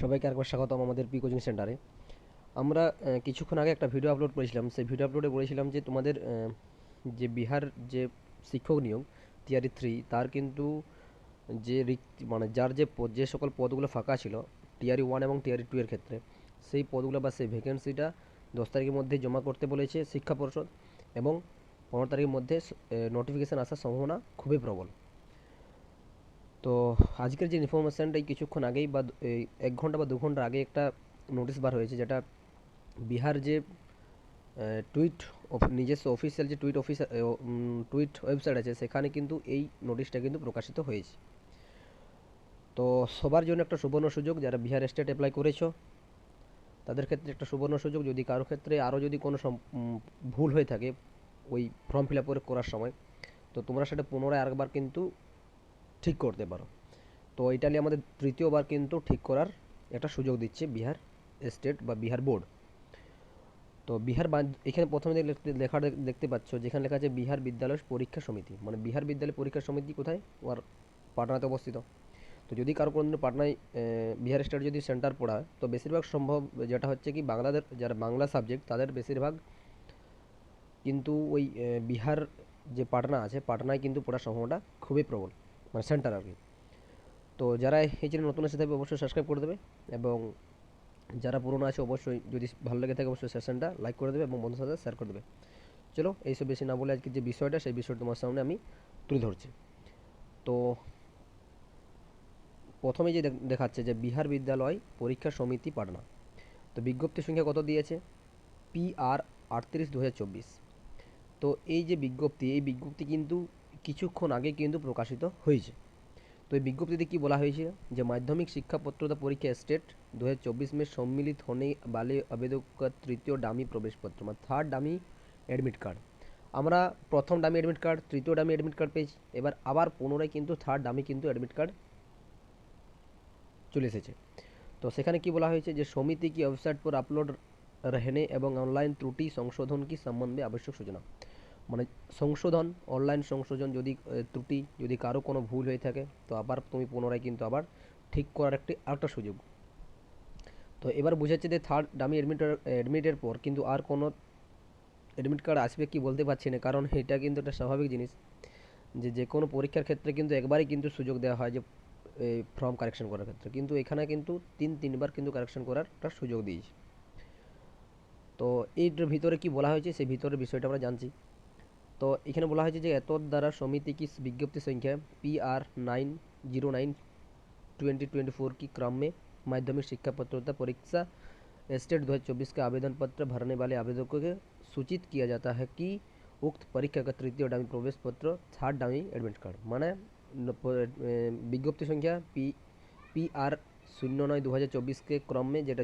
সবাইকে আরেকবার স্বাগতম আমাদের পি কোচিং সেন্টারে আমরা কিছুক্ষণ আগে একটা ভিডিও আপলোড করেছিলাম। সেই ভিডিও আপলোডে বলেছিলাম যে তোমাদের যে বিহার যে শিক্ষক নিয়োগ টিআরই থ্রি তার কিন্তু যে মানে যার যে যে সকল পদগুলো ফাঁকা ছিল টিআরই ওয়ান এবং টিআরই টু এর ক্ষেত্রে, সেই পদগুলো বা সেই ভ্যাকেন্সিটা দশ তারিখের মধ্যে জমা করতে বলেছে শিক্ষা পর্ষদ এবং পনেরো তারিখের মধ্যে নোটিফিকেশান আসার সম্ভাবনা খুবই প্রবল। তো আজকের যে ইনফরমেশানটা এই কিছুক্ষণ আগেই বা এই এক ঘণ্টা বা দু ঘণ্টা আগে একটা নোটিশ বার হয়েছে যেটা বিহার যে টুইট নিজস্ব অফিসিয়াল যে টুইট অফিস টুইট ওয়েবসাইট আছে সেখানে কিন্তু এই নোটিশটা কিন্তু প্রকাশিত হয়েছে। তো সবার জন্য একটা সুবর্ণ সুযোগ, যারা বিহার স্টেট অ্যাপ্লাই করেছ, তাদের ক্ষেত্রে একটা সুবর্ণ সুযোগ। যদি কারও ক্ষেত্রে আরও যদি কোনো ভুল হয়ে থাকে, ওই ফর্ম ফিল আপ করার সময়, তো তোমরা সেটা পুনরায় আরেকবার কিন্তু ঠিক করতে পারো। তো নিয়ে আমাদের তৃতীয়বার কিন্তু ঠিক করার একটা সুযোগ দিচ্ছে বিহার স্টেট বা বিহার বোর্ড। তো বিহার এখানে প্রথমে লেখা দেখতে পাচ্ছ, যেখানে লেখা আছে বিহার বিদ্যালয় পরীক্ষা সমিতি। মানে বিহার বিদ্যালয় পরীক্ষা সমিতি কোথায়? ওর পাটনাতে অবস্থিত। তো যদি কারও কোনো পাটনায় বিহার স্টেট যদি সেন্টার পড়া তো বেশিরভাগ সম্ভব যেটা হচ্ছে কি, বাংলাদের, যারা বাংলা সাবজেক্ট, তাদের বেশিরভাগ কিন্তু ওই বিহার যে পাটনা আছে, পাটনায় কিন্তু পড়ার সম্ভাবনা খুবই প্রবল। মানে সেন্টার আর কি। তো যারা এই চ্যানেল নতুন এসে থাকবে অবশ্যই সাবস্ক্রাইব করে দেবে এবং যারা পুরনো আছে অবশ্যই যদি ভালো লেগে থাকে অবশ্যই সেশনটা লাইক করে দেবে এবং বন্ধুর সাথে শেয়ার করে দেবে। চলো এইসব বেশি না বলে আজকে যে বিষয়টা, সেই বিষয়টা তোমার সামনে আমি তুলে ধরছি। তো প্রথমে যে দেখাচ্ছে যে বিহার বিদ্যালয় পরীক্ষা সমিতি পাটনা। তো বিজ্ঞপ্তি সংখ্যা কত দিয়েছে? পি আর আটত্রিশ দু তো এই যে বিজ্ঞপ্তি, এই বিজ্ঞপ্তি কিন্তু কিছুক্ষণ আগে কিন্তু প্রকাশিত হয়েছে তো এই বিজ্ঞপ্তিতে কি বলা হয়েছে যে মাধ্যমিক শিক্ষা পত্রতা পরীক্ষা স্টেট দু হাজার চব্বিশ में सम्मिलित होने वाले आवेदक का তৃতীয় ডামি প্রবেশপত্র মানে থার্ড ডামি অ্যাডমিট কার্ড আমরা প্রথম ডামি অ্যাডমিট কার্ড তৃতীয় ডামি অ্যাডমিট কার্ড পেয়েছি এবার আবার পুনরায় কিন্তু থার্ড ডামি কিন্তু অ্যাডমিট কার্ড চলে এসেছে তো সেখানে কি বলা হয়েছে যে সমিতি কি ওয়েবসাইট पर আপলোড रहने এবং অনলাইন ত্রুটি সংশোধন কি সম্বন্ধে আবশ্যক সূচনা মানে সংশোধন অনলাইন সংশোধন যদি ত্রুটি যদি কারও কোনো ভুল হয়ে থাকে, তো আবার তুমি পুনরায় কিন্তু আবার ঠিক করার একটি আরেকটা সুযোগ। তো এবার বুঝাচ্ছে যে থার্ড ডামি অ্যাডমিট অ্যাডমিটের পর কিন্তু আর কোনো অ্যাডমিট কার্ড আসবে কি বলতে পারছি না, কারণ এটা কিন্তু একটা স্বাভাবিক জিনিস যে যে কোনো পরীক্ষার ক্ষেত্রে কিন্তু একবারই কিন্তু সুযোগ দেওয়া হয় যে ফর্ম কারেকশন করার ক্ষেত্রে। কিন্তু এখানে কিন্তু তিন, তিনবার কিন্তু কারেকশন করার একটা সুযোগ দিয়েছে। তো এইটার ভিতরে কি বলা হয়েছে, সেই ভিতরের বিষয়টা আমরা জানছি। তো এখানে বলা হয়েছে যে এত দ্বারা समिति की विज्ञप्ति संख्या P R nine zero nine twenty twenty four की क्रम में माध्यमिक शिक्षा पत्रोत्तर परीक्षा स्टेट दो हज़ार चौबीस का आवेदन पत्र भरने वाले आवेदकों को सूचित किया जाता है कि उक्त परीक्षा का तृतीय डामी प्रवेश पत्र थर्ड डामी एडमिट कार्ड মানে ন- প- এ, বিজ্ঞপ্তি সংখ্যা পি পি আর শূন্য নয় দু হাজার চব্বিশকে ক্রমে যেটা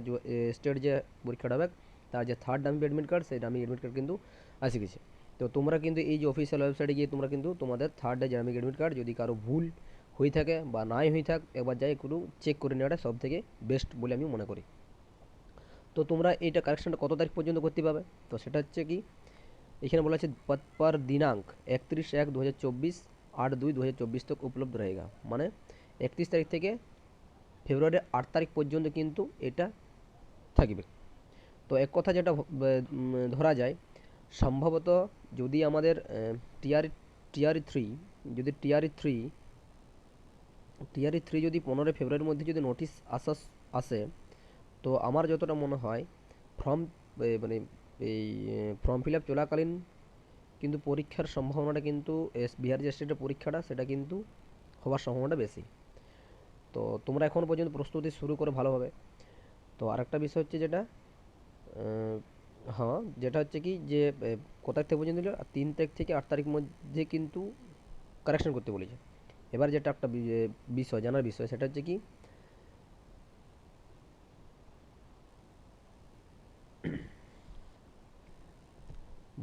স্টেট যে পরীক্ষাটা হবে তার যে থার্ড ডামি এডমিট কার্ড সেই ডামি এডমিট কার্ড কিন্তু আসে গেছে তো তোমরা কিন্তু এই যে অফিসিয়াল ওয়েবসাইটে গিয়ে তোমরা কিন্তু তোমাদের থার্ড জার্মিক অ্যাডমিট কার্ড যদি কারও ভুল হয়ে থাকে বা নাই হয়ে থাক, একবার যাই একটু চেক করে নেওয়াটা সব থেকে বেস্ট বলে আমি মনে করি। তো তোমরা এইটা কারেকশানটা কত তারিখ পর্যন্ত করতে পাবে তো সেটা হচ্ছে কি, এখানে বলা আছে পার দিনাঙ্ক একত্রিশ এক দু হাজার চব্বিশ আট দুই দু হাজার চব্বিশ তক উপলব্ধ রয়েগা মানে একত্রিশ তারিখ থেকে ফেব্রুয়ারি আট তারিখ পর্যন্ত কিন্তু এটা থাকবে। তো এক কথা যেটা ধরা যায়, সম্ভবত যদি আমাদের টিআর টিআরই থ্রি যদি টিআরই থ্রি টিআরই থ্রি যদি পনেরোই ফেব্রুয়ারির মধ্যে যদি নোটিশ আসা, আসে, তো আমার যতটা মনে হয় ফর্ম মানে এই ফর্ম ফিল আপ চলাকালীন কিন্তু পরীক্ষার সম্ভাবনাটা কিন্তু এস, বিহার যে স্টেটের পরীক্ষাটা, সেটা কিন্তু হওয়ার সম্ভাবনাটা বেশি। তো তোমরা এখন পর্যন্ত প্রস্তুতি শুরু করো ভালোভাবে। তো আরেকটা বিষয় হচ্ছে যেটা হ্যাঁ যেটা হচ্ছে কি যে কত তারিখ থেকে পর্যন্ত দিল? তিন তারিখ থেকে আট তারিখ মধ্যে কিন্তু কারেকশন করতে বলেছে। এবার যেটা একটা বিষয়, জানার বিষয়, সেটা হচ্ছে কি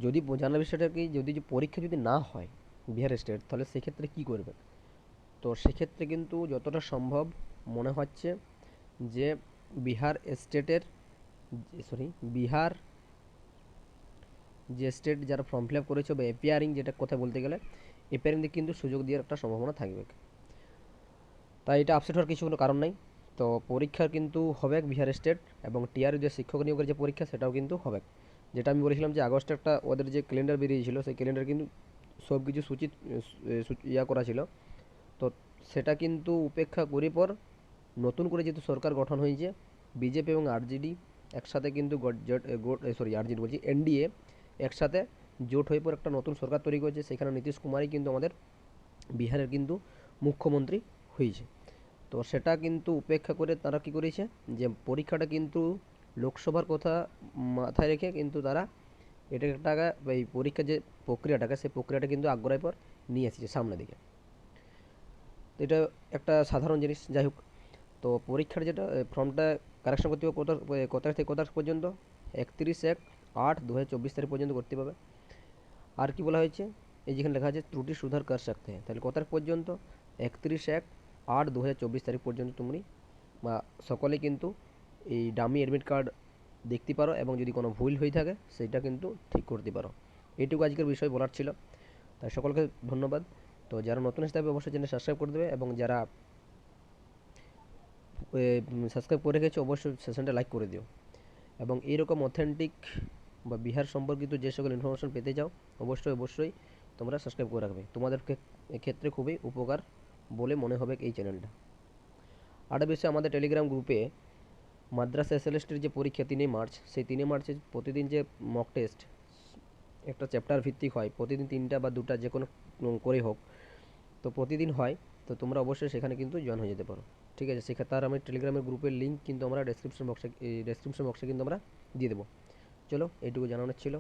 যদি জানার বিষয়টা কি, যদি পরীক্ষা যদি না হয় বিহার স্টেট, তাহলে সেক্ষেত্রে কি করবে তো সেক্ষেত্রে কিন্তু যতটা সম্ভব মনে হচ্ছে যে, বিহার স্টেটের সরি বিহার যে স্টেট যারা ফর্ম ফিল আপ করেছে বা এপিয়ারিং যেটা কথা বলতে গেলে এপিয়ারিং দিকে কিন্তু সুযোগ দেওয়ার একটা সম্ভাবনা থাকবে। তাই এটা আপসেট হওয়ার কিছু কোনো কারণ নাই। তো পরীক্ষার কিন্তু হবে বিহার স্টেট এবং টিআর যে শিক্ষক নিয়োগের যে পরীক্ষা, সেটাও কিন্তু হবে যেটা আমি বলেছিলাম যে আগস্টে একটা ওদের যে ক্যালেন্ডার বেরিয়েছিল, সেই ক্যালেন্ডার কিন্তু সব কিছু সূচিত ইয়া করা ছিল। তো সেটা কিন্তু উপেক্ষা করে পর নতুন করে যেহেতু সরকার গঠন হয়েছে, বিজেপি এবং আরজেডি একসাথে কিন্তু সরি আরজেডি বলছি এনডিএ একসাথে জোট হয়ে পর একটা নতুন সরকার তৈরি করেছে। সেখানে নীতিশ কুমারই কিন্তু আমাদের বিহারের কিন্তু মুখ্যমন্ত্রী হয়েছে। তো সেটা কিন্তু উপেক্ষা করে তারা কি করেছে যে পরীক্ষাটা কিন্তু লোকসভার কথা মাথায় রেখে কিন্তু তারা এটা একটা এই পরীক্ষার যে প্রক্রিয়াটাকে, সেই প্রক্রিয়াটা কিন্তু আগ্রহের পর নিয়ে এসেছে সামনের দিকে। এটা একটা সাধারণ জিনিস, যাই হোক। তো পরীক্ষার যেটা ফর্মটা কারেকশন করতে হবে কত কত থেকে কত পর্যন্ত? একত্রিশ এক আট দু হাজার চব্বিশ তারিখ পর্যন্ত করতে পাবে আর কি বলা হয়েছে? এই যেখানে লেখা আছে, ত্রুটি সুধার কর সাকতে হ্যাঁ তাহলে কত তারিখ পর্যন্ত? একত্রিশ এক আট দু হাজার চব্বিশ তারিখ পর্যন্ত তুমি, বা সকলে কিন্তু এই ডামি অ্যাডমিট কার্ড দেখতে পারো এবং যদি কোনো ভুল হয়ে থাকে, সেটা কিন্তু ঠিক করতে পারো। এটুকু আজকের বিষয় বলার ছিল। তাই সকলকে ধন্যবাদ। তো যারা নতুন হিসাবে অবশ্যই চ্যানেল সাবস্ক্রাইব করে দেবে এবং যারা সাবস্ক্রাইব করে রেখেছো, অবশ্যই সেশনটা লাইক করে দিও। এবং এইরকম অথেন্টিক বা বিহার সম্পর্কিত যে সকল ইনফরমেশন পেতে চাও, অবশ্যই অবশ্যই তোমরা সাবস্ক্রাইব করে রাখবে। তোমাদের ক্ষেত্রে খুবই উপকার বলে মনে হবে এই চ্যানেলটা আরও বেশি আমাদের টেলিগ্রাম গ্রুপে মাদ্রাসা এসএলএসটির যে পরীক্ষা তিনই মার্চ, সেই তিনই মার্চে প্রতিদিন যে মক টেস্ট একটা চ্যাপ্টার ভিত্তিক হয়। প্রতিদিন তিনটা বা দুটা যে কোনো করে হোক। তো প্রতিদিন হয়। তো তোমরা অবশ্যই সেখানে কিন্তু জয়েন হয়ে যেতে পারো। ঠিক আছে? সেক্ষেত্রে তার আমি টেলিগ্রামের গ্রুপের লিঙ্ক কিন্তু আমরা ডেসক্রিপশন বক্সে ডেসক্রিপশন বক্সে কিন্তু আমরা দিয়ে দেবো। চলো, এইটুকু জানানোর ছিল।